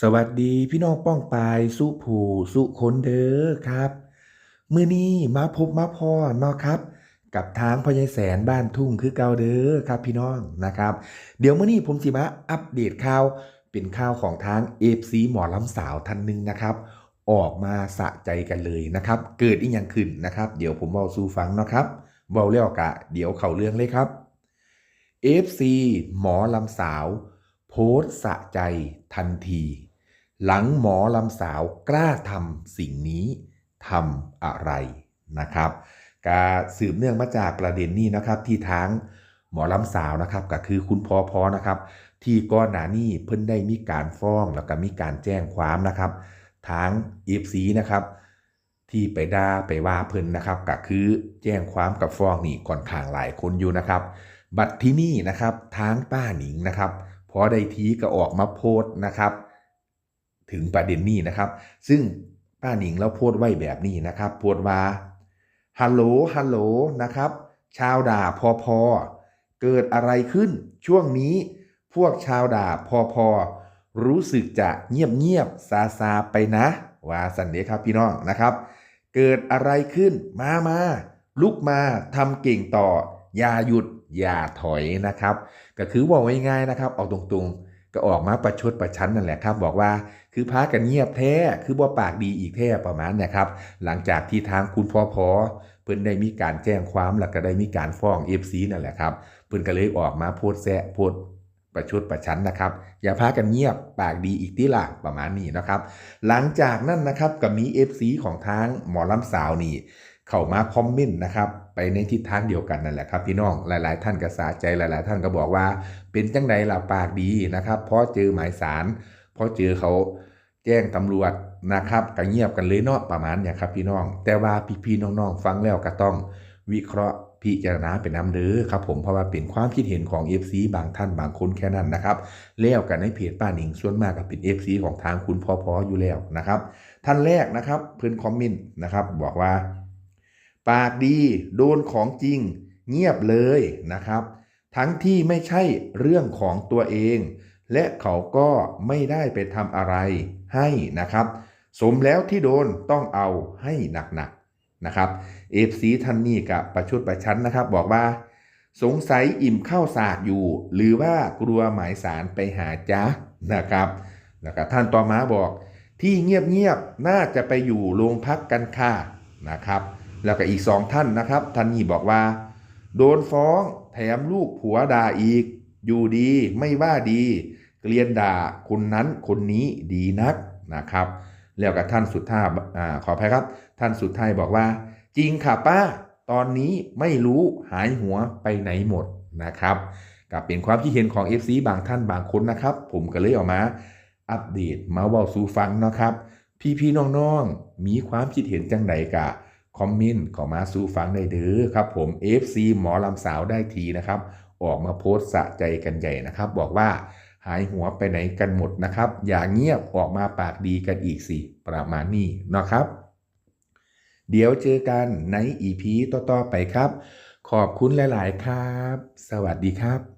สวัสดีพี่น้องป้องปายสุผูสุคนเด้อครับ มื้อนี้มาพบมาพ่อเนาะครับ กับทางพญายแสนบ้านทุ่งคือเก่าเด้อครับพี่น้องนะครับ เดี๋ยวมื้อนี้ผมสิมาอัปเดตข่าว เป็นข่าวของทาง FC หมอลำสาวท่านหนึ่งนะครับ ออกมาสะใจกันเลยนะครับ เกิดอีกอย่างขึ้นนะครับ เดี๋ยวผมเบาสู่ฟังเนาะครับเบาแล้วกะ เดี๋ยวเข้าเรื่องเลยครับ FC หมอลำสาว โพสสะใจทันที หลังหมอลำสาวกล้าทำสิ่งนี้ทำอะไรนะครับกาสืบเนื่องมาจากประเด็นนี้นะครับที่ทางหมอลำสาวนะครับก็คือคุณพอพอนะครับ ที่ก่อนหนานี้เพิ่นได้มีการฟ้องแล้วก็มีการแจ้งความนะครับ ทางเอฟซีนะครับ ที่ไปด่าไปว่าเพิ่นนะครับก็คือแจ้งความกับฟ้องนี่ค่อนข้างหลายคนอยู่นะครับ บัตรที่นี่นะครับทางป้าหนิงนะครับพอได้ทีก็ออกมาโพสต์นะครับ ถึงประเด็นนี้นะครับ ซึ่งป้าหนิงเราโพสต์ไว้แบบนี้นะครับ โพสต์ว่าฮัลโหลฮัลโหลนะครับ ชาวด่าพอพอเกิดอะไรขึ้น ช่วงนี้พวกชาวด่าพอพอรู้สึกจะเงียบเงียบซาซาไปนะว่าสันเดครับพี่น้องนะครับ เกิดอะไรขึ้นมามาลุกมาทำเก่งต่อ อย่าหยุดอย่าถอยนะครับ ก็คือบอกง่ายๆนะครับ เอาตรงๆ ก็ออกมาประชดประชันนั่นแหละครับ บอกว่าคือพากันเงียบแท้คือบ่ปากดีอีกแท้ประมาณนี้ครับ หลังจากที่ทางคุณพ่อพอเพิ่นได้มีการแจ้งความแล้วก็ได้มีการฟ้องเอฟซีนั่นแหละครับเพิ่นก็เลยออกมาโพดแซะโพดประชดประชันนะครับ อย่าพากันเงียบปากดีอีกทีละประมาณนี้นะครับ หลังจากนั้นนะครับก็มี FC ของทางหมอลำสาวนี่ เข้ามาคอมเมนต์นะครับไปในทิศทางเดียวกันนั่นแหละครับพี่น้องหลาย ๆ ท่านก็สาใจหลาย ๆ ท่านก็บอกว่า เป็นจังใดล่ะปากดีนะครับเพราะเจอหมายสารเพราะเจอเขาแจ้งตำรวจนะครับก็เงียบกันเลยเนาะประมาณเนี่ยครับพี่น้อง แต่ว่าพี่ๆน้องๆฟังแล้วก็ต้องวิเคราะห์พิจารณาเป็นน้ำเด้อครับผมเพราะว่าเป็นความคิดเห็นของ FC บางท่านบางคนแค่นั้นนะครับแล้วกันในเพจป้าหนิงส่วนมากก็เป็น FC ของทางคุณพอพออยู่แล้วนะครับ ท่านแรกนะครับเพื่อนคอมเมนต์นะครับบอกว่า ปากดีโดนของจริง เงียบเลยนะครับ ทั้งที่ไม่ใช่เรื่องของตัวเอง และเขาก็ไม่ได้ไปทำอะไรให้นะครับ สมแล้วที่โดนต้องเอาให้หนักๆนะครับเอฟซีท่านนี้กับประชุดประชันนะครับ บอกว่า สงสัยอิ่มข้าวสากอยู่ หรือว่ากลัวหมายสารไปหาจ้านะครับแล้วก็ท่านต่อมาบอกที่เงียบๆน่าจะไปอยู่โรงพักกันค่ะนะครับ แล้วก็อีกสองท่านนะครับ ท่านนี้บอกว่า โดนฟ้องแถมลูกผัวด่าอีก อยู่ดีไม่ว่าดี เกลียนด่าคนนั้นคนนี้ดีนักนะครับ แล้วกับท่านสุดท้ายอ่าขออภัยครับ ท่านสุดท้ายบอกว่า จริงค่ะป้า ตอนนี้ไม่รู้หายหัวไปไหนหมดนะครับกับเป็นความคิดเห็นของ FC บางท่านบางคนนะครับ ผมก็เลยออกมา อัปเดตมาเว้าสู่ฟังนะครับ พี่ๆน้องๆ มีความคิดเห็นจังไดกะ คอมเมนข้ามาสู่ฟังได้เด้อครับผม FC หมอลำสาวได้ทีนะครับ ออกมาโพสต์สะใจกันใหญ่นะครับ บอกว่าหายหัวไปไหนกันหมดนะครับ อย่าเงียบออกมาปากดีกันอีกสิ ประมาณนี้นะครับ เดี๋ยวเจอกันใน EP ต่อ ๆ ไปครับ ขอบคุณหลาย ๆ ครับ สวัสดีครับ